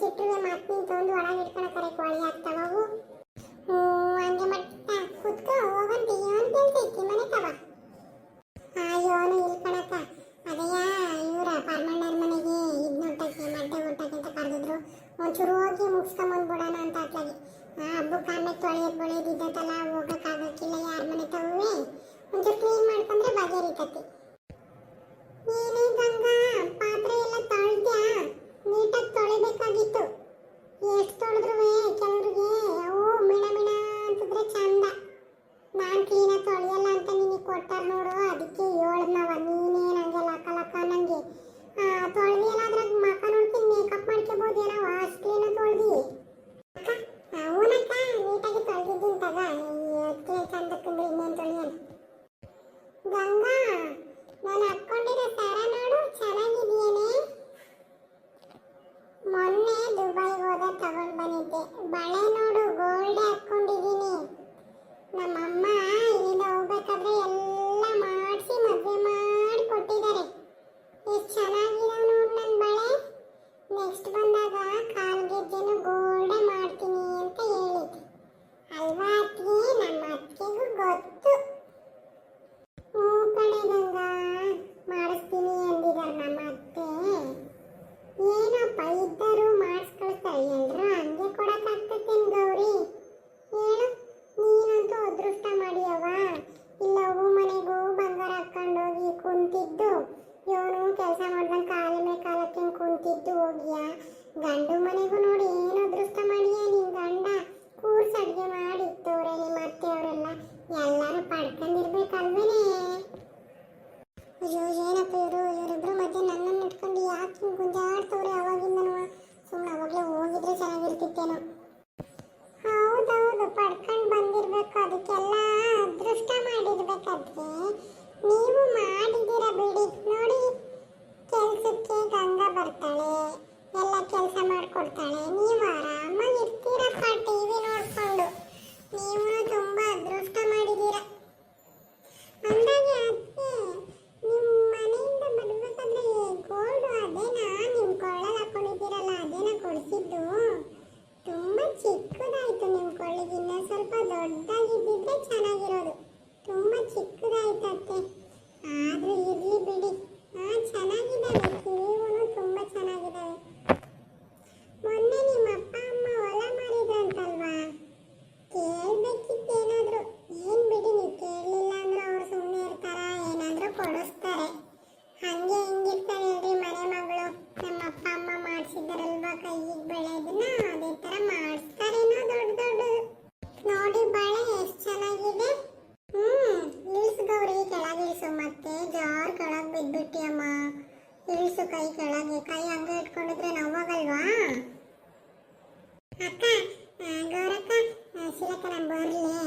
ಒರ್ಸಿಟ್ರುವೆ ಮತ್ತೆ ನೀನು ತೊಗೊಂಡು ಒಳಗೆ ಇಟ್ಕೊಳಕರೆ ಕೋಳಿ ಆಗ್ತಾವ ಅವು ಹ್ಞೂ, ಹಂಗೆ ಮಟ್ಟ ಕುತ್ಕೋ ಹೋಗಂತ ಏನು ಕೆಲಸ ಐತಿ ಮನೆ ತವ. ಅಯ್ಯೋನು ಇಲ್ಲಿ ಕಣಕ್ಕ. ಅದಯ್ಯ ಇವರ ಪರ್ಮಣ್ಣರ ಮನೆಗೆ ಇದ್ ನೋಟಕ್ಕೆ ಮಡ್ಡೆ ಊಟಕ್ಕೆ ಅಂತ ಕರೆದಿದ್ರು. ಒಂಚೂರು ಹೋಗಿ ಮುಗಿಸ್ಕೊಂಬಂದ್ಬಿಡೋಣ ಅಂತ ಅತ್ಲಾಗಿ ಆ ಹಬ್ಬಕ್ಕೆ ಆಮೇಲೆ ತೊಳೆಯೋದು ಬಳೆಯೋದು ಇದ್ದತ್ತಲ್ಲ ಹೋಗಕ್ಕಾಗಕ್ಕಿಲ್ಲ ಯಾರ ಅಕ್ಕ ಗೌರಕ್ಕ ಬರಲಿ ಕೆಲಸ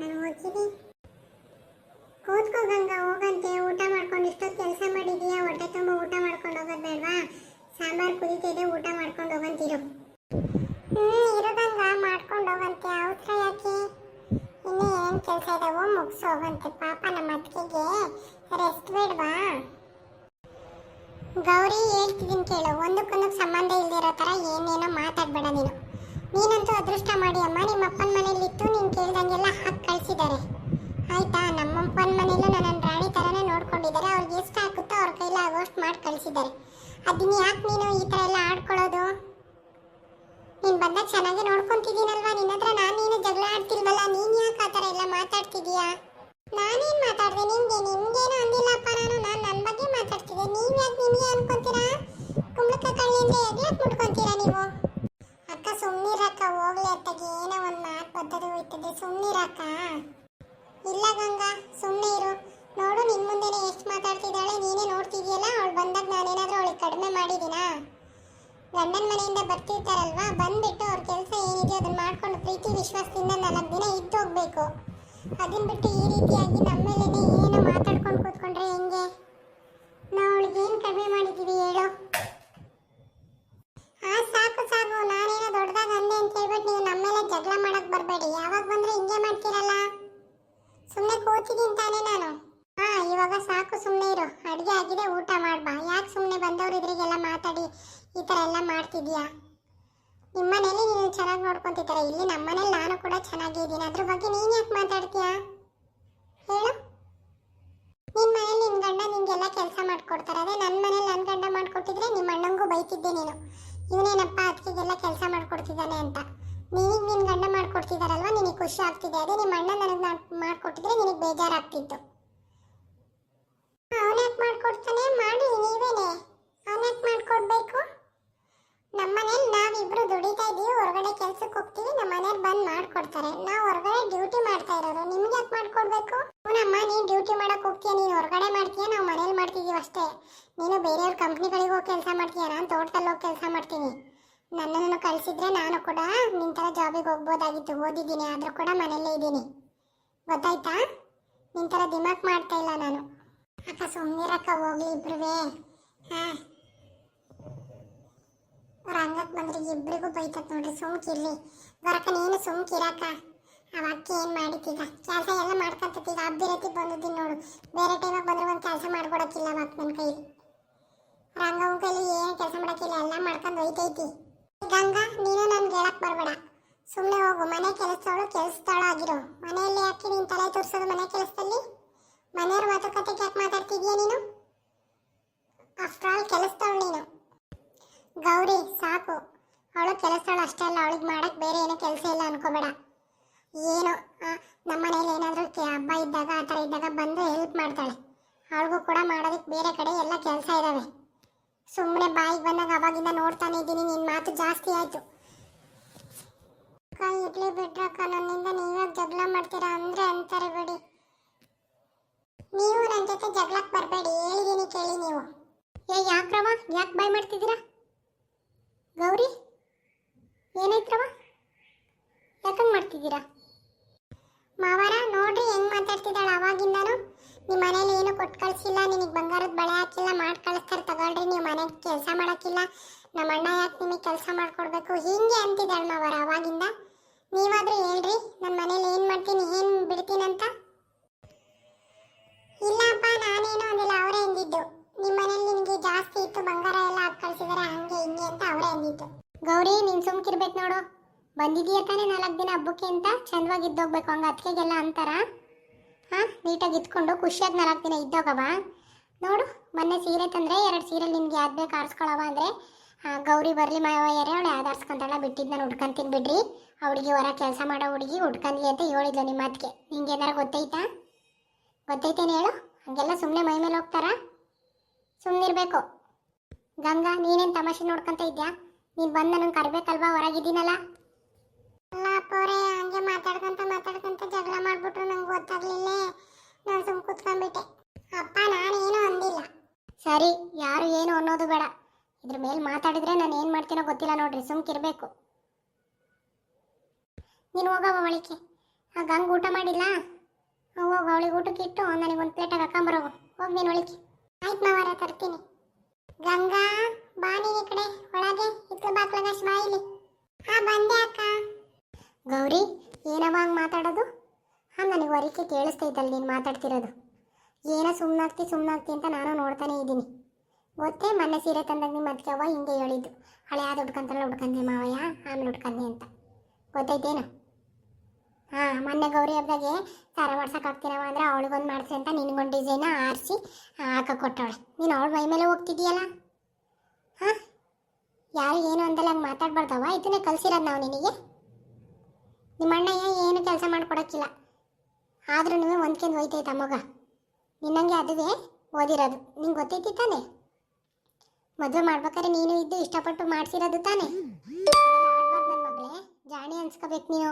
ನಾನು ಹೋಗ್ತೀನಿ ಹೋಗಂತೆ. ಊಟ ಮಾಡ್ಕೊಂಡು ಇಷ್ಟೊತ್ತು ಕೆಲಸ ಮಾಡಿದೀಯಾ ಹೊಟ್ಟೆ ತುಂಬ ಊಟ ಮಾಡ್ಕೊಂಡು ಹೋಗೋದು ಬೇಡವಾ ಸಾಂಬಾರು ಊಟ ಮಾಡ್ಕೊಂಡು ಹೋಗಂತಿರು ಹ್ಞೂ ಮಾಡ್ಕೊಂಡು ಹೋಗಂತೆ ಅವಸರ ಯಾಕೆ ಇನ್ನು ಏನು ಕೆಲಸ ಇದಾವೋ ಮುಗಿಸು ಪಾಪ ನಮ್ಮ ಅತ್ತಿಗೆಗೆ ರೆಸ್ಟ್ ಬೇಡವಾ? ಗೌರಿ ಹೇಳ್ತಿದ್ದೀನಿ ಕೇಳು. ಒಂದಕ್ಕೊಂದಕ್ಕೆ ಸಂಬಂಧ ಇಲ್ದಿರೋ ಥರ ಏನೇನೋ ಮಾತಾಡ್ಬೇಡ ನೀನು. ನೀನಂತೂ ಅದೃಷ್ಟ ಮಾಡಿ, ಅಮ್ಮ, ನಿಮ್ಮ ಅಪ್ಪನ ಮನೇಲಿತ್ತು ನೀನು ಕೇಳ್ದಂಗೆಲ್ಲ ಹಾಕಿ ಕಳಿಸಿದ್ದಾರೆ. ಆಯ್ತಾ? ನಮ್ಮಪ್ಪನ ಮನೇಲೂ ನನ್ನ ರಾಣಿ ಥರನೇ ನೋಡ್ಕೊಂಡಿದ್ದಾರೆ. ಅವ್ರಿಗೆ ಎಷ್ಟು ಹಾಕುತ್ತೋ ಅವ್ರ ಕೈಲಿ ಆಗೋಷ್ಟು ಮಾಡಿ ಕಳಿಸಿದ್ದಾರೆ. ಅದನ್ನ ಯಾಕೆ ನೀನು ಈ ಥರ ಎಲ್ಲ ಆಡ್ಕೊಳ್ಳೋದು? ನೀನು ಬಂದಾಗ ಚೆನ್ನಾಗಿ ನೋಡ್ಕೊತಿದ್ದೀನಲ್ವಾ? ನಿನ್ನ ಹತ್ರ ನಾನು ನೀನು ಜಗಳ ಆಡ್ತಿಲ್ವಲ್ಲ? ನೀನು ಯಾಕೆ ಆ ಥರ ಎಲ್ಲ ಮಾತಾಡ್ತಿದೀಯಾ ನಾನೇನು ಮಾತಾಡಿದೆ ನಿಂಗೆ? ನಿಮಗೇನು ಅಂದಿಲ್ಲಪ್ಪ ನಾನು ನಾನು ನನ್ನ ಬಗ್ಗೆ ಮಾತಾಡ್ತಿದ್ದೆ ನೀವು ಯಾಕೆ ನಿಮಗೆ ಅನ್ಕೊಂತೀರಾ? ಕುಂಬಳಕಾಯಿ ಕಳ್ಳಿಯಿಂದ ಎಗ್ಲಕ್ಕೆ ಮುಟ್ಕೊಂತೀರಾ ನೀವು? ಅಕ್ಕ ಸುಮ್ಮನಿರಕ್ಕ ಹೋಗ್ಲಿ ಅತ್ತಗೆ. ಏನೋ ಒಂದು ಮಾತು ಬರ್ತದೆ ಹೋಯ್ತದೆ. ಸುಮ್ಮನಿರಕ್ಕ ಇಲ್ಲ ಗಂಗಾ ಸುಮ್ಮನೆ ಇರು. ನೋಡು ನಿನ್ನ ಮುಂದೆನೆ ಎಷ್ಟು ಮಾತಾಡ್ತಿದ್ದಾಳೆ, ನೀನೇ ನೋಡ್ತಿದ್ಯಲ್ಲ? ಅವಳು ಬಂದಾಗ ನಾನೇನಾದರೂ ಅವಳಿಗೆ ಕಡಿಮೆ ಮಾಡಿದ್ದೀನಾ? ಗಂಡನ ಮನೆಯಿಂದ ಬರ್ತಿರ್ತಾರಲ್ವಾ? ಬಂದ್ಬಿಟ್ಟು ಅವ್ರ ಕೆಲಸ ಏನಿದೆಯೋ ಅದನ್ನ ಮಾಡ್ಕೊಂಡು ಪ್ರೀತಿ, ವಿಶ್ವಾಸದಿಂದ ನಾಲ್ಕು ದಿನ ಇದ್ದು ಹೋಗಬೇಕು. ಅದನ್ನ ಬಿಟ್ಟು ಈ ರೀತಿಯಾಗಿ ನಮ್ಮ ಮೇಲೇನೆ ಏನೋ ಮಾತಾಡ್ಕೊಂಡು ಕೂತ್ಕೊಂಡ್ರೆ ಹೆಂಗೆ ನಾವು ಅವಳಿಗೆ ಏನು ಕಡಿಮೆ ಮಾಡಿದ್ದೀವಿ ಹೇಳು ಆ ಸಾಕು ಸಾಕು ನಾನೇನೋ ದೊಡ್ಡದಾಗ ಅಂದೆ ಅಂತ ಹೇಳ್ಬಿಟ್ಟು ನೀವು ನಮ್ಮ ಮೇಲೆ ಜಗಳ ಮಾಡಕ್ ಬರಬೇಡಿ ಯಾವಾಗ ಬಂದ್ರೆ ಹಿಂಗೆ ಮಾಡ್ತೀರಲ್ಲ ಸುಮ್ಮನೆ ಕೂತಿದ್ದೀನಿ ತಾನೇ ನಾನು ಹಾ ಇವಾಗ ಸಾಕು ಸುಮ್ಮನೆ ಇರು ಅಡುಗೆ ಆಗಿದೆ ಊಟ ಮಾಡ್ಬಾ ಯಾಕೆ ಸುಮ್ಮನೆ ಬಂದವ್ರು ಇದ್ರಿಗೆಲ್ಲ ಮಾತಾಡಿ ಈ ಥರ ಎಲ್ಲ ಮಾಡ್ತಿದ್ಯಾ? ನಿಮ್ಮನೇಲಿ ನೀನು ಚೆನ್ನಾಗಿ ನೋಡ್ಕೊತಿದ್ದಾರೆ ಇಲ್ಲಿ ನಮ್ಮನೇಲಿ ನಾನು ಕೂಡ ಚೆನ್ನಾಗಿದ್ದೀನಿ ಅದ್ರ ಬಗ್ಗೆ ನೀನು ಯಾಕೆ ಮಾತಾಡ್ತೀಯಾ? ಹೇಳು. ನಿಮ್ಮ ಮನೇಲಿ ನಿನ್ನ ಗಂಡ ನಿಂಗೆಲ್ಲ ಕೆಲಸ ಮಾಡ್ಕೊಡ್ತಾರೆ. ಅದೇ ನನ್ನ ಮನೇಲಿ ನನ್ನ ಗಂಡ ಮಾಡ್ಕೊಟ್ಟಿದ್ರೆ ನಿಮ್ಮ ಅಣ್ಣಂಗೂ ಬೈತಿದ್ದೆ ನೀನು. ಇವನೇನಪ್ಪ ಅದಕ್ಕೆಲ್ಲ ಕೆಲಸ ಮಾಡ್ಕೊಡ್ತಿದ್ದಾನೆ ಅಂತ. ನೀನಿಗೆ ನಿನ್ನ ಗಂಡ ಮಾಡ್ಕೊಡ್ತಿದಾರಲ್ವಾ? ನಿನಗೆ ಖುಷಿ ಆಗ್ತಿದೆ. ಅದೇ ನಿಮ್ಮ ಅಣ್ಣ ನನಗೆ ಮಾಡ್ಕೊಟ್ಟಿದ್ರೆ ನಿನಗೆ ಬೇಜಾರಾಗ್ತಿತ್ತು. ಅವನ್ಯಾಕೆ ಮಾಡ್ಕೊಡ್ತಾನೆ? ಮಾಡಿ ನೀವೇನೆ. ಅವನ್ಯಾಕೆ ಮಾಡ್ಕೊಡ್ಬೇಕು? ನಮ್ಮನೇಲಿ ನಾವಿಬ್ರು ದುಡಿತಾ ಇದೀವಿ, ಹೊರಗಡೆ ಕೆಲ್ಸಕ್ಕೆ ಹೋಗ್ತೀವಿ ನಮ್ಮ ಮನೇಲಿ ಬಂದು ಮಾಡ್ಕೊಡ್ತಾರೆ. ನಾವು ಹೊರಗಡೆ ಡ್ಯೂಟಿ ಮಾಡ್ತಾ ಇರೋರು ನಿಮ್ಗೆ ಯಾಕೆ ಮಾಡ್ಕೊಡ್ಬೇಕು? ನಮ್ಮ ನೀನು ಡ್ಯೂಟಿ ಮಾಡಕ್ಕೆ ಹೋಗ್ತೀಯ, ನೀನು ಹೊರಗಡೆ ಮಾಡ್ತೀಯ, ನಾವು ಮನೇಲಿ ಮಾಡ್ತಿದ್ದೀವಿ ಅಷ್ಟೇ. ನೀನು ಬೇರೆಯವ್ರ ಕಂಪ್ನಿಗಳಿಗೆ ಹೋಗಿ ಕೆಲಸ ಮಾಡ್ತೀಯ, ನಾನು ತೋಟದಲ್ಲಿ ಹೋಗಿ ಕೆಲಸ ಮಾಡ್ತೀನಿ. ನನ್ನನ್ನು ಕಳಿಸಿದ್ರೆ ನಾನು ಕೂಡ ನಿನ್ ಥರ ಜಾಬಿಗೆ ಹೋಗ್ಬೋದಾಗಿತ್ತು. ಓದಿದ್ದೀನಿ, ಆದರೂ ಕೂಡ ಮನೇಲೇ ಇದ್ದೀನಿ. ಗೊತ್ತಾಯ್ತಾ? ನಿನ್ ಥರ ದಿಮಾಕ್ ಮಾಡ್ತಾ ಇಲ್ಲ ನಾನು. ಅಕ್ಕ ಸುಮ್ಮನಿರಕ್ಕ ಹೋಗ್ಲಿ ಇಬ್ರುವೆ. ಹಾ. ರಂಗಕ್ಕೆ ಬಂದ್ರೆ ಇಬ್ಬರಿಗೂ ಬೈತತ್ ನೋಡ್ರಿ, ಸುಮ್ಕಿರ್ಲಿ. ಬರಕ ನೀನು ಸುಮ್ಕಿರಕ? ಆ ಅಕ್ಕಿ ಏನ್ ಮಾಡಿತೀಗ ಕೆಲಸ ಎಲ್ಲ ಮಾಡ್ಕೊಂತೀಗ ಅಭಿರತಿ ಬಂದಿದ್ದೀನಿ ನೋಡು. ಬೇರೆ ಟೈಮಾಗ ಬಂದ್ರೆ ಒಂದು ಕೆಲಸ ಮಾಡ್ಕೊಡಕ್ಕಿಲ್ಲ ವಾಕ್ ನನ್ನ ಕೈಲಿ. ರಂಗವ್ನ ಕೈಲಿ ಏನು ಕೆಲಸ ಮಾಡಕ್ಕಿಲ್ಲ, ಎಲ್ಲ ಮಾಡ್ಕೊಂಡು ಹೋಯ್ತೈತಿ ಗಂಗಾ, ನೀನು ನನ್ಗೆ ಹೇಳಕ್ ಬರಬೇಡ. ಸುಮ್ಮನೆ ಹೋಗು, ಮನೆ ಕೆಲಸದವಳು ಕೆಲಸದವಳು ಆಗಿರೋ. ಮನೆಯಲ್ಲಿ ಯಾಕೆ ನೀನು ತಲೆ ತೋರಿಸೋದು ಮನೆ ಕೆಲಸದಲ್ಲಿ? ಮನೆಯವ್ರ ಮಾತುಕತೆ ಯಾಕೆ ಮಾತಾಡ್ತಿದ್ಯಾ ನೀನು ಆಫ್ಟರ್ ಆಲ್ ಕೆಲಸದವಳು ನೀನು ಗೌರಿ ಸಾಕು ಅವಳು ಕೆಲಸದವಳು ಅಷ್ಟೇ ಅವಳಿಗೆ ಬೇರೆ ಏನೋ ಕೆಲಸ ಇಲ್ಲ ಅನ್ಕೋಬೇಡ ಏನು ನಮ್ಮ ಮನೇಲಿ ಏನಾದರೂ ಹಬ್ಬ ಇದ್ದಾಗ ಆ ಥರ ಇದ್ದಾಗ ಬಂದು ಹೆಲ್ಪ್ ಮಾಡ್ತಾಳೆ ಅವಳಿಗೂ ಕೂಡ ಮಾಡೋದಕ್ಕೆ ಬೇರೆ ಕಡೆ ಎಲ್ಲ ಕೆಲಸ ಇದ್ದಾವೆ ಸುಮ್ಮನೆ ಬಾಯಿಗೆ ಬಂದಾಗ ಅವಾಗಿಂದ ನೋಡ್ತಾನೆ ಇದ್ದೀನಿ ನಿನ್ನ ಮಾತು ಜಾಸ್ತಿ ಆಯಿತು ಅಕ್ಕ ಇರ್ಲಿ ಬಿಡ್ರಕ್ಕ ನನ್ನಿಂದ ನೀವೇ ಜಗಳ ಮಾಡ್ತೀರಾ ಅಂದ್ರೆ ಅಂತಾರೆ ಬಿಡಿ ನೀವು ನನ್ನ ಜೊತೆ ಜಗಳಕ್ಕೆ ಬರಬೇಡಿ ಹೇಳಿದ್ದೀನಿ ಕೇಳಿ ನೀವು ಏ ಯಾಕ್ರವ ಯಾಕೆ ಬಾಯ್ ಮಾಡ್ತಿದ್ದೀರಾ ಗೌರಿ ಏನಾಯ್ತ್ರವ ಯಾಕಂಗ್ ಮಾಡ್ತಿದ್ದೀರಾ ಮಾವರ ನೋಡ್ರಿ ಹೆಂಗ್ ಮಾತಾಡ್ತಿದ್ದಾಳೆ ಅವಾಗಿಂದಾನು ನಿಮ್ಮ ಮನೇಲಿ ಏನು ಕೊಟ್ಟು ಕಳ್ಸಿಲ್ಲ ನಿನಗೆ ಬಂಗಾರದ ಬಳೆ ಹಾಕಿಲ್ಲ ಮಾಡಿ ಕಳಿಸ್ತಾರೆ ತಗೊಳ್ರಿ ನೀವು ಮನೆಗೆ ಕೆಲಸ ಮಾಡಕ್ಕಿಲ್ಲ ನಮ್ಮ ಅಣ್ಣ ಯಾಕೆ ನಿಮಗೆ ಕೆಲಸ ಮಾಡ್ಕೊಡ್ಬೇಕು ಹಿಂಗೆ ಅಂತಿದ್ದಾಳೆ ಮಾವರ ಅವಾಗಿಂದ ನೀವಾದ್ರೂ ಹೇಳ್ರಿ ನನ್ನ ಮನೇಲಿ ಏನು ಮಾಡ್ತೀನಿ ಏನು ಬಿಡ್ತೀನಂತ ಇಲ್ಲಪ್ಪ ನಾನೇನು ಅಂದಿಲ್ಲ ಅವರೇ ಅಂದಿದ್ದು ನಿಮ್ಮ ಮನೇಲಿ ನಿನಗೆ ಜಾಸ್ತಿ ಇತ್ತು ಬಂಗಾರ ಎಲ್ಲ ಹಾಕಿ ಕಳ್ಸಿದಾರೆ ಹಂಗೆ ಹಿಂಗೆ ಅಂತ ಗೌರಿ, ನೀನು ಸುಮ್ಕಿರ್ಬೇಕು ನೋಡು. ಬಂದಿದೀಯ ತಾನೇ ನಾಲ್ಕು ದಿನ ಹಬ್ಬಕ್ಕೆ ಅಂತ? ಚಂದವಾಗಿ ಇದ್ದೋಗ್ಬೇಕು ಹಂಗೆ ಅತ್ತಿಗೆಗೆಲ್ಲ ಅಂತಾರ? ಹಾಂ, ನೀಟಾಗಿ ಇದ್ಕೊಂಡು ಖುಷಿಯಾಗಿ ನಾಲ್ಕು ದಿನ ಇದ್ದೋಗವ ನೋಡು, ಮೊನ್ನೆ ಸೀರೆ ತಂದರೆ ಎರಡು ಸೀರೆ ನಿಮ್ಗೆ ಯಾವ್ದು ಬೇಕು ಆರಿಸ್ಕೊಳವ ಅಂದರೆ ಗೌರಿ ಬರಲಿ ಮಾವಯ್ಯರೇ ಅವಳು ಯಾವ್ದು ಆರಿಸ್ಕೊಂತಾಳ ಬಿಟ್ಟಿದ್ದು ನಾನು ಹುಡ್ಕೊಂತೀನಿ ಬಿಡ್ರಿ ಹುಡುಗಿ ಹೊರ ಕೆಲಸ ಮಾಡೋ ಹುಡುಗಿ ಹುಡ್ಕೊಂಡಿ ಅಂತ ಹೇಳಿದ್ಲು ನಿಮ್ಮ ಮಾತಿಗೆ ನಿಂಗೆ ಏನಾರು ಗೊತ್ತೈತಾ? ಗೊತ್ತೈತೇನು ಹೇಳು? ಹಂಗೆಲ್ಲ ಸುಮ್ಮನೆ ಮೈ ಮೇಲೆ ಹೋಗ್ತಾರಾ? ಸುಮ್ಮನಿರ್ಬೇಕು ಗಂಗಾ, ನೀನೇನು ತಮಾಷೆ ನೋಡ್ಕೊತ ಇದ್ಯಾ? ನೀನು ಬಂದು ನನಗೆ ಕರ್ಬೇಕಲ್ವಾ? ಹೊರಗಿದ್ದೀನಲ್ಲ? ಅಲ್ಲ ಹಂಗೆ ಮಾತಾಡ್ಕೊಂತ ಮಾತಾಡ್ಕೊಂತ ಜಗಳ ಮಾಡ್ಬಿಟ್ರು ನಂಗೆ ಗೊತ್ತಾಗ್ಲಿಲ್ಲ. ನಾನು ಸುಮ್ ಕುತ್ಕೊಂಡ್ಬಿಟ್ಟೆ. ಅಪ್ಪ, ನಾನೇನು ಅಂದಿಲ್ಲ. ಸರಿ, ಯಾರು ಏನು ಅನ್ನೋದು ಬೇಡ. ಇದ್ರ ಮೇಲೆ ಮಾತಾಡಿದ್ರೆ ನಾನು ಏನು ಮಾಡ್ತೀನೋ ಗೊತ್ತಿಲ್ಲ ನೋಡ್ರಿ ಸುಮ್ಕಿರ್ಬೇಕು ನೀನು ಹೋಗವ ಒಳಿಕೆ ಆ ಗಂಗಾ ಊಟ ಮಾಡಿಲ್ಲ? ಹೋಗ, ಅವಳಿಗೆ ಊಟಕ್ಕೆ ಇಟ್ಟು ನನಗೆ ಒಂದು ಪ್ಲೇಟಾಗಿ ಹಾಕೊಂಬರೋಗು ಹೋಗಿ ನೀನು ಒಳಿಕೆ ಆಯ್ತು ಮಾವಾರ, ತರ್ತೀನಿ. ಗಂಗಾ! ಬಾ ಒಳಗೆ ಇತ್ತು ಬಾಕ್ಲಗಷ್ಟು ಬಾ ಇಲ್ಲಿ. ಹಾ, ಬಂದೆ ಅಕ್ಕ. ಗೌರಿ, ಏನವ ಹಂಗೆ ಮಾತಾಡೋದು? ಹಾಂ, ನನಗೆ ವರಿಕೆ ಕೇಳಿಸ್ತೈತಲ್ಲ ನೀನು ಮಾತಾಡ್ತಿರೋದು. ಏನೋ ಸುಮ್ಮನಾಗ್ತಿ ಸುಮ್ಮನಾಗ್ತಿ ಅಂತ ನಾನು ನೋಡ್ತಾನೆ ಇದ್ದೀನಿ. ಗೊತ್ತೇ, ಮೊನ್ನೆ ಸೀರೆ ತಂದಾಗ ನಿಮ್ಮ ಅದಕ್ಕೆ ಅವ್ವ ಹಿಂಗೆ ಹೇಳಿದ್ದು. ಹಳೆ ಯಾವ್ದು ಹುಡ್ಕಂತಲ್ಲ ಹುಡ್ಕಂದೆ ಮಾವಯ್ಯ, ಆಮೇಲೆ ಹುಡ್ಕಂದೆ ಅಂತ. ಗೊತ್ತೈತೇನು ಹಾಂ, ಮೊನ್ನೆ ಗೌರಿ ಹಬ್ಬದಾಗೆ ಸಾರ ಮಾಡ್ಸಕ್ಕೆ ಆಗ್ತೀನವ ಅಂದ್ರೆ ಅವಳಿಗೊಂದು ಮಾಡಿಸಿ ಅಂತ ನಿನಗೊಂದು ಡಿಸೈನ ಆರಿಸಿ ಹಾಕಕ್ಕೆ ಕೊಟ್ಟವಳೆ. ನೀನು ಅವಳ ಮೈ ಮೇಲೆ ಹೋಗ್ತಿದ್ದೀಯಲ್ಲ? ಹಾಂ? ಯಾರು ಏನು ಅಂದಲ್ಲ ಹಂಗೆ ಮಾತಾಡ್ಬಾರ್ದವ ಇದನ್ನೇ ಕಲಿಸಿರೋದು ನಾವು ನಿನಗೆ? ನಿಮ್ಮ ಅಣ್ಣಯ್ಯ ಏನು ಕೆಲಸ ಮಾಡ್ಕೊಡಕ್ಕಿಲ್ಲ. ಆದ್ರೂ ಹೊಂದ್ಕೊಂಡು ಹೋಯ್ತೈತೆ ಮಗ? ನಿನ್ನಂಗೆ ಅದುವೇ ಓದಿರೋದು. ನಿಂಗೆ ಗೊತ್ತೈತಿ ತಾನೆ? ಮದುವೆ ಮಾಡ್ಬೇಕಾದ್ರೆ ನೀನು ಇದ್ದು ಇಷ್ಟಪಟ್ಟು ಮಾಡಿಸಿರೋದು ತಾನೆ? ನನ್ನ ಮಗಳೇ. ಜಾಣಿ ಅನ್ಸ್ಕೋಬೇಕು ನೀನು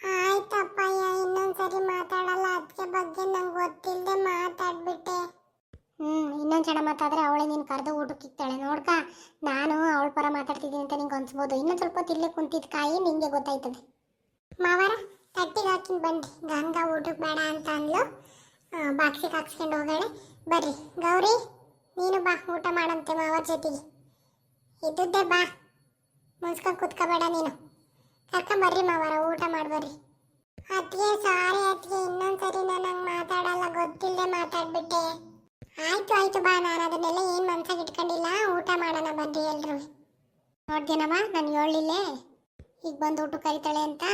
ಆಯ್ತಪ್ಪಯ್ಯ ಇನ್ನೊಂದ್ಸರಿ ಮಾತಾಡಲ್ಲ ಅದಕ್ಕೆ ಬಗ್ಗೆ ನಂಗೆ ಗೊತ್ತಿಲ್ಲದೆ ಮಾತಾಡ್ಬಿಟ್ಟೆ ಹ್ಞೂ ಇನ್ನೊಂದು ಜನ ಮಾತಾದ್ರೆ ಅವಳೇ ನೀನು ಕರೆದು ಊಟಕ್ಕೆ ಇಕ್ತಾಳೆ. ನೋಡ್ಕ, ನಾನು ಅವಳ ಪರ ಮಾತಾಡ್ತಿದ್ದೀನಿ ಅಂತ ನಿಂಗೆ ಅನ್ಸ್ಬೋದು. ಇನ್ನೊಂದು ಸ್ವಲ್ಪ ಹೊತ್ತು ಇಲ್ಲೇ ಕುಂತಿದ್ದ ಕಾಯಿ ನಿಂಗೆ ಗೊತ್ತಾಯ್ತದೆ. ಮಾವರ, ತಟ್ಟಿಗೆ ಹಾಕಿನ ಬನ್ನಿ. ಗಂಗಾ ಊಟಕ್ಕೆ ಬೇಡ ಅಂತ ಅಂದ್ಲು. ಬಾಕ್ಸಿಗೆ ಹಾಕ್ಸ್ಕೊಂಡು ಹೋಗೋಣ ಬರ್ರಿ. ಗೌರಿ, ನೀನು ಬಾ. ಊಟ ಮಾಡಂತೆ ಮಾವರ ಜೊತೆಗೆ. ಇದ್ದದ್ದೇ ಬಾ. ಮುನ್ಸ್ಕೊಂಡು ಕುತ್ಕೋಬೇಡ ನೀನು. ಕರ್ಕೊಂಬರ್ರಿ ಮಾವರ, ಊಟ ಮಾಡ್ಬರ್ರಿ ಅತ್ತಿಗೆ, ಸಾರಿ ಅತ್ತಿಗೆ. ಇನ್ನೊಂದ್ಸರಿ ನಾನು ಆಯ್ತು ಆಯ್ತು ಬಾ. ನಾನು ಅದನ್ನೆಲ್ಲ ಏನು ಮನ್ಸಾಗಿ ಇಟ್ಕೊಂಡಿಲ್ಲ, ಊಟ ಮಾಡೋಣ ಬನ್ನಿ ಎಲ್ರು. ನೋಡ್ತೀನಮ್ಮ, ನಾನು ಹೇಳಿಲ್ಲೇ ಈಗ ಬಂದು ಊಟ ಕರಿತಾಳೆ ಅಂತ.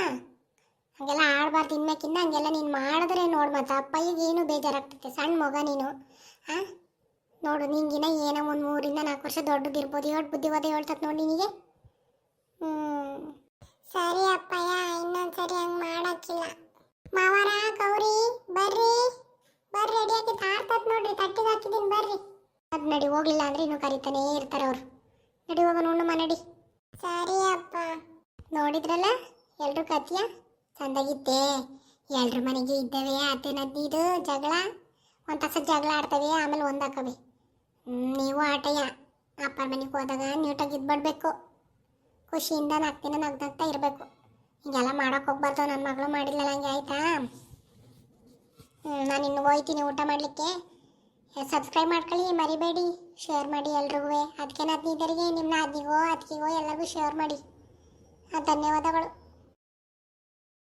ಹಂಗೆಲ್ಲ ಆಡಬಾರ್ದು, ತಿನ್ಬೇಕಿನ್ನ ಹಂಗೆಲ್ಲ ನೀನು ಮಾಡಿದ್ರೆ ನೋಡು ಮತ್ತೆ ಅಪ್ಪ, ಈಗ ಏನು ಬೇಜಾರಾಗ್ತೈತೆ, ಸಣ್ಣ ಮಗ ನೀನು. ಹಾಂ ನೋಡು ನಿಂಗಿನ ಏನೋ ಒಂದು ಮೂರಿಂದ ನಾಲ್ಕು ವರ್ಷ ದೊಡ್ಡದು ಇರ್ಬೋದು. ಏಳು ಬುದ್ಧಿವಾದ ಹೇಳ್ತದೆ ನೋಡಿ ನಿನಗೆ. ಹ್ಞೂ ಸರಿ ಅಪ್ಪಯ್ಯ ಇನ್ನೊಂದು ಸರಿ ಹಂಗೆ ಮಾಡೋಕ್ಕಿಲ್ಲ. ಮಾವರ ಕೌರಿ ಬರ್ರಿ. ಬರ್ರಿ ರೆಡಿ ಆಡ್ತದೆ ನೋಡ್ರಿ, ತಟ್ಟಿ ಹಾಕಿದ್ದೀನಿ ಬರ್ರಿ. ಅದು ನಡಿ, ಹೋಗ್ಲಿಲ್ಲ ಅಂದ್ರೆ ಇನ್ನು ಕರಿತಾನೇ ಇರ್ತಾರೆ ಅವರು. ನಡಿ, ಹೋಗೋಣ ಉಣ್ಣುಮ ನಡಿ. ಸರಿ ಅಪ್ಪ. ನೋಡಿದ್ರಲ್ಲ ಎಲ್ಲರೂ ಕತಿಯ? ಚಂದಾಗಿತ್ತೆ ಎಲ್ರ ಮನೆಗೆ ಇದ್ದೇವೆ ನದ್ದಿದು ಜಗಳ. ಒಂದು ತಾಸ ಜಗಳ ಆಡ್ತವೆ, ಆಮೇಲೆ ಒಂದಾಕವೆ ನೀವು ಆಟಯ್ಯ ಅಪ್ಪನ ಮನೆಗೆ ಹೋದಾಗ ನೀಟಾಗಿ ಇದ್ಬಿಡ್ಬೇಕು ಖುಷಿಯಿಂದ ನಾಲ್ಕು ನಗ್ದಾಗ್ತಾ ಇರಬೇಕು. ಹಿಂಗೆಲ್ಲ ಮಾಡೋಕೆ ಹೋಗ್ಬಾರ್ದು ನನ್ನ ಮಗಳು ಮಾಡಿಲ್ಲಲ್ಲ ಹಂಗೆ ಆಯ್ತಾ? ನಾನು ಇನ್ನು ಹೋಯ್ತೀನಿ ಊಟ ಮಾಡಲಿಕ್ಕೆ. ಸಬ್ಸ್ಕ್ರೈಬ್ ಮಾಡ್ಕೊಳ್ಳಿ, ಮರಿಬೇಡಿ ಶೇರ್ ಮಾಡಿ ಎಲ್ರಿಗೂ. ಅದಕ್ಕೆ ನಾದ್ನಿದರಿಗೆ ನಿಮ್ಮ ನಾದ್ನಿಗೋ ಅದಕ್ಕಿಗೋ ಎಲ್ಲರಿಗೂ ಶೇರ್ ಮಾಡಿ. ಧನ್ಯವಾದಗಳು.